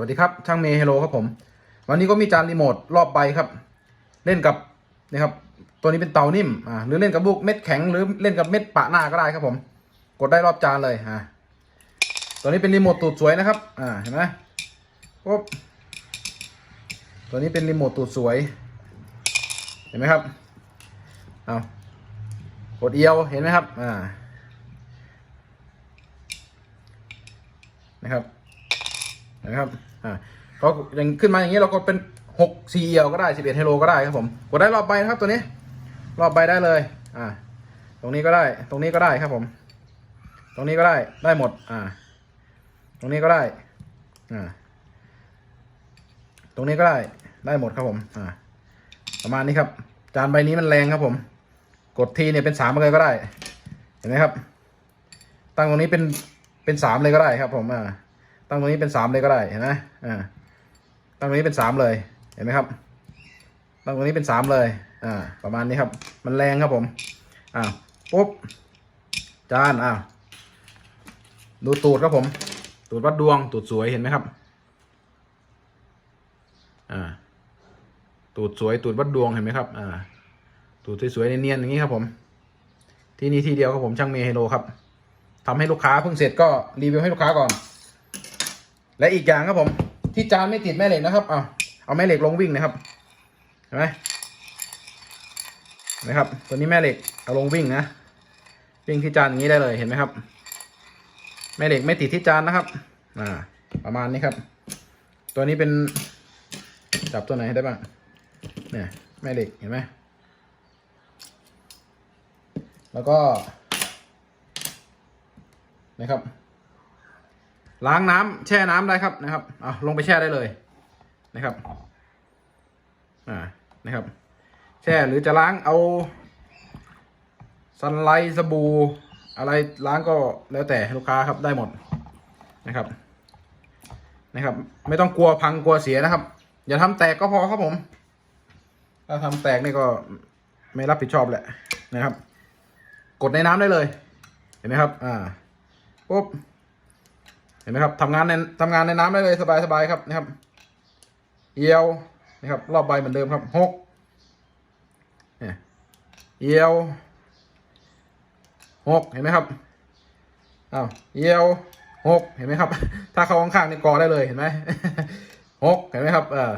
วัสดีครับ ช่างเมย์เฮโลครับผม วันนี้ก็มีจานรีโมทรอบใบครับ เล่นกับนะครับ ตัวนี้เป็นเตานิ่มอ่าหรือเล่นกับลูกเม็ดแข็งหรือเล่นกับเม็ดปะหน้าก็ได้ครับผม กดได้รอบจานเลยอ่าตัวนี้เป็นรีโมทตูดสวยนะครับอ่าเห็นไหมปุ๊บตัวนี้เป็นรีโมทตูดสวย เห็นไหมครับเอากดเอียวเห็นไหมครับอ่านะครับนะครับ อ่าเขายังขึ้นมาอย่างนี้เราก็เป็นหกสี่เอียวก็ได้สิบเอ็ดเฮโลก็ได้ครับผมกดได้รอบใบนะครับตัวนี้ รอบใบได้เลย อ่า ตรงนี้ก็ได้ ตรงนี้ก็ได้ครับผม ตรงนี้ก็ได้ได้หมด อ่า ตรงนี้ก็ได้ อ่า ตรงนี้ก็ได้ได้หมดครับผม อ่า ประมาณนี้ครับ จานใบนี้มันแรงครับผม กดทีเนี่ยเป็นสามเลยก็ได้ เห็นไหมครับ ตั้งตรงนี้เป็นเป็นสามเลยก็ได้ครับผม อ่า ตั้งตรงนี้เป็นสามเลยก็ได้เห็นไหมอ่าตั้งตรงนี้เป็นสามเลยเห็นไหมครับ ตั้งตรงนี้เป็นสามเลยอ่าประมาณนี้ครับ มันแรงครับผมอ่าปุ๊บจานอ่าดูตูดครับผม ตูดวัดดวง ตูดสวยเห็นไหมครับอ่าตูดสวยตูดวัดดวงเห็นไหมครับอ่าตูดสวยๆเนียนๆอย่างนี้ครับผมที่นี่ที่เดียวครับผมช่างเมย์ไฮโลครับทำให้ลูกค้าเพิ่งเสร็จก็รีวิวให้ลูกค้าก่อน และอีกอย่างครับผม ที่จานไม่ติดแม่เหล็กนะครับ เอาเอาแม่เหล็กลงวิ่งนะครับเห็นไหมนะครับ ตัวนี้แม่เหล็กเอาลงวิ่งนะวิ่งที่จานอย่างนี้ได้เลยเห็นไหมครับ แม่เหล็กไม่ติดที่จานนะครับ อ่า ประมาณนี้ครับ ตัวนี้เป็นจับตัวไหนได้บ้างเนี่ยแม่เหล็กเห็นไหมแล้วก็นะครับ ล้างน้ำแช่น้ำได้ครับนะครับเอาลงไปแช่ได้เลยนะครับอ่านะครับ แช่หรือจะล้างเอาซันไลท์สบู่อะไรล้างก็แล้วแต่ลูกค้าครับได้หมดนะครับนะครับ ไม่ต้องกลัวพังกลัวเสียนะครับ อย่าทำแตกก็พอครับผม ถ้าทำแตกนี่ก็ไม่รับผิดชอบแหละนะครับ กดในน้ำได้เลย เห็นไหมครับ อ่าปุ๊บ ห็นไหมครับทำงานในทำงานในน้ำได้เลยสบายสบายครับนะครับ เอียวนะครับรอบใบเหมือนเดิมครับหกเนี่ยเอียวหกเห็นไหมครับอ้าวเอียวหกเห็นไหมครับ ถ้าเขาข้างๆนี่กอได้เลยเห็นไหมหกเห็นไหมครับเออ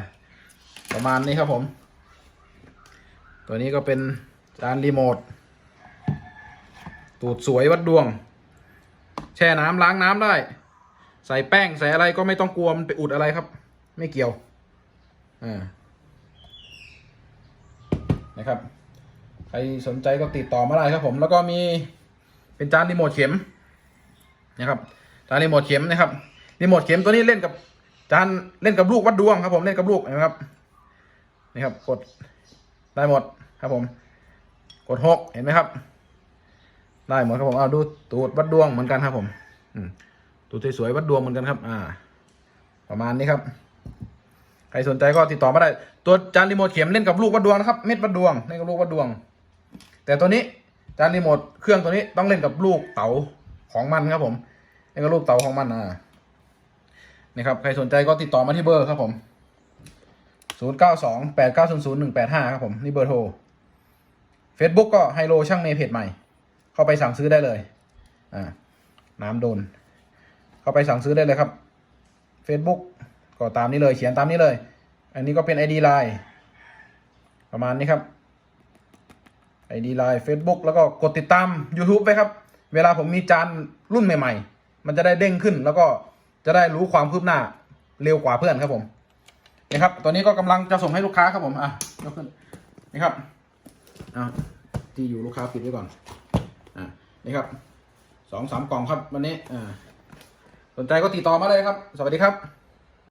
ประมาณนี้ครับผม ตัวนี้ก็เป็นจานรีโมทตูดสวยวัดดวง แช่น้ำล้างน้ำได้ ใส่แป้งใส่อะไรก็ไม่ต้องกลัวมันไปอุดอะไรครับ ไม่เกี่ยวอ่านะครับ ใครสนใจก็ติดต่อมาได้ครับ ผมแล้วก็มีเป็นจานรีโมทเข็มนะครับจานรีโมทเข็มนะครับรีโมทเข็มตัวนี้เล่นกับจานเล่นกับลูกวัดดวงครับ ผมเล่นกับลูกนะครับนี่ครับ กดได้หมดครับผม กดหกเห็นไหมครับ ได้หมดครับผมเอาดูตูดวัดดวงเหมือนกันครับผม อืม ดสวยๆวัดดวงเหมือนกันครับ อ่า ประมาณนี้ครับใครสนใจก็ติดต่อมาได้ ตัวจานรีโมทเข็มเล่นกับลูกวัดดวงนะครับ เม็ดวัดดวงเล่นกับลูกวัดดวง แต่ตัวนี้จานรีโมทเครื่องตัวนี้ต้องเล่นกับลูกเต๋าของมันครับ ผมเล่นกับลูกเต๋าของมันอ่านี่ครับใครสนใจก็ติดต่อมาที่เบอร์ครับผมศูนย์เก้าสองแปดเก้าศูนย์ศูนย์หนึ่งแปดห้าครับผมนี่เบอร์โทร Facebook ก็ไฮโลช่างเมเพจใหม่ เข้าไปสั่งซื้อได้เลย อ่า น้ำโดน เข้าไปสั่งซื้อได้เลยครับ Facebook ก็ตามนี้เลยเขียนตามนี้เลย อันนี้ก็เป็น ID Line ประมาณนี้ครับ ID Line Facebook แล้วก็กดติดตาม YouTube ไปครับ เวลาผมมีจานรุ่นใหม่ ๆ มันจะได้เด้งขึ้นแล้วก็จะได้รู้ความคืบหน้าเร็วกว่าเพื่อนครับผมนี่ครับตัวนี้ก็กำลังจะส่งให้ลูกค้าครับผมอะยกขึ้นนี่ครับอะที่อยู่ลูกค้าปิดไว้ก่อนอ่านี่ครับสองสามกล่องครับวันนี้อ่า นใจก็ติดต่อมาเลยครับ สวัสดีครับ